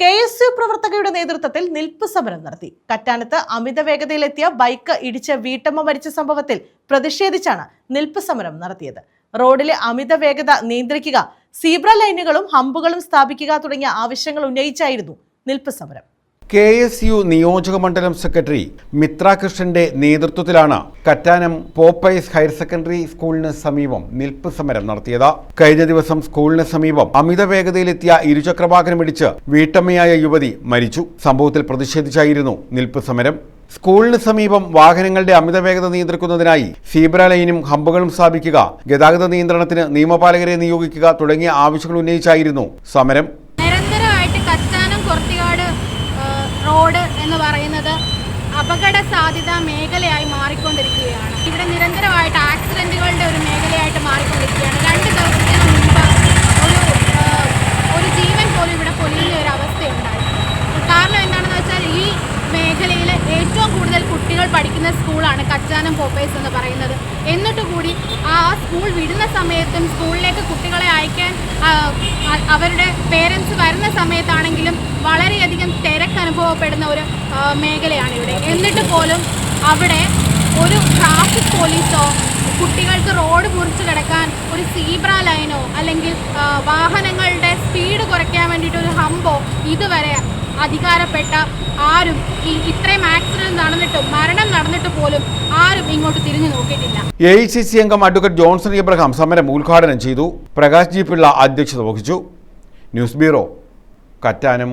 K S U പ്രവർത്തകയുടെ നേതൃത്വത്തിൽ നിൽപ്പ് സമരം നടത്തി. കറ്റാനത്ത് അമിത വേഗതയിലെത്തിയ ബൈക്ക് ഇടിച്ച് വീട്ടമ്മ മരിച്ച സംഭവത്തിൽ പ്രതിഷേധിച്ചാണ് നിൽപ്പ് സമരം നടത്തിയത്. റോഡിലെ അമിത വേഗത നിയന്ത്രിക്കുക സീബ്ര ലൈനുകളും ഹമ്പുകളും സ്ഥാപിക്കുക തുടങ്ങിയ ആവശ്യങ്ങൾ ഉന്നയിച്ചായിരുന്നു നിൽപ്പ് സമരം. കെ എസ് യു നിയോജക മണ്ഡലം സെക്രട്ടറി മിത്ര കൃഷ്ണന്റെ നേതൃത്വത്തിലാണ് കറ്റാനം പോപ്പൈസ് ഹയർ സെക്കൻഡറി സ്കൂളിന് സമീപം നിൽപ്പ് സമരം നടത്തിയത്. കഴിഞ്ഞ ദിവസം സ്കൂളിന് സമീപം അമിത വേഗതയിലെത്തിയ ഇരുചക്രവാഹനമിടിച്ച് വീട്ടമ്മയായ യുവതി മരിച്ചു. സംഭവത്തിൽ പ്രതിഷേധിച്ചായിരുന്നു നിൽപ്പ് സമരം. സ്കൂളിന് സമീപം വാഹനങ്ങളുടെ അമിത വേഗത നിയന്ത്രിക്കുന്നതിനായി സീബ്ര ലൈനും ഹമ്പുകളും സ്ഥാപിക്കുക ഗതാഗത നിയന്ത്രണത്തിന് നിയമപാലകരെ നിയോഗിക്കുക തുടങ്ങിയ ആവശ്യങ്ങൾ ഉന്നയിച്ചായിരുന്നു സമരം നിരന്തരമായിട്ട് കച്ചാനം കൊർത്തിക്കാട് ഏഹ്, റോഡ് എന്ന് പറയുന്നത് അപകട സാധ്യത മേഖലയായി മാറിക്കൊണ്ടിരിക്കുകയാണ്. ഇവിടെ നിരന്തരമായിട്ട് ആക്സിഡന്റുകളുടെ ഒരു മേഖലയായിട്ട് മാറിക്കൊണ്ടിരിക്കുകയാണ്. രണ്ട് ദിവസത്തിന് മുമ്പ് ഒരു ഒരു ജീവൻ പോലും ഇവിടെ പൊലിയുന്ന ഒരു അവസ്ഥയുണ്ടായി. കാരണം എന്താണെന്ന് വെച്ചാൽ ഈ മേഖലയിൽ ഏറ്റവും കൂടുതൽ കുട്ടികൾ പഠിക്കുന്ന സ്കൂളാണ് കച്ചാനം പോപ്പേഴ്സ് എന്ന് പറയുന്നത്. എന്നിട്ട് കൂടി ആ സ്കൂൾ വിടുന്ന സമയത്തും സ്കൂളിലേക്ക് കുട്ടികളെ അയക്കാൻ അവരുടെ പേരൻസ് വരുന്ന സമയത്താണെങ്കിലും വളരെയധികം തിരക്ക് അനുഭവപ്പെടുന്ന ഒരു മേഖലയാണ് ഇവിടെ. എന്നിട്ട് പോലും അവിടെ ഒരു ട്രാഫിക് പോലീസോ കുട്ടികൾക്ക് റോഡ് മുറിച്ച് കിടക്കാൻ ഒരു സീബ്ര ലൈനോ അല്ലെങ്കിൽ വാഹനങ്ങളുടെ സ്പീഡ് കുറയ്ക്കാൻ വേണ്ടിയിട്ട് ഒരു ഹമ്പോ ഇതുവരെ അധികാരപ്പെട്ട ആരും ഈ ഇത്രയും ആക്സിഡന്റ് നടന്നിട്ടും മരണം നടന്നിട്ട് പോലും ആരും ഇങ്ങോട്ട് തിരിഞ്ഞു നോക്കിയിട്ടില്ല. എ ഐ സി സി അംഗം അഡ്വക്കേറ്റ് ജോൺസൺ എബ്രഹാം സമരം ഉദ്ഘാടനം ചെയ്തു. പ്രകാശ് ജി പിള്ള അധ്യക്ഷത വഹിച്ചു. News bureau Kattanam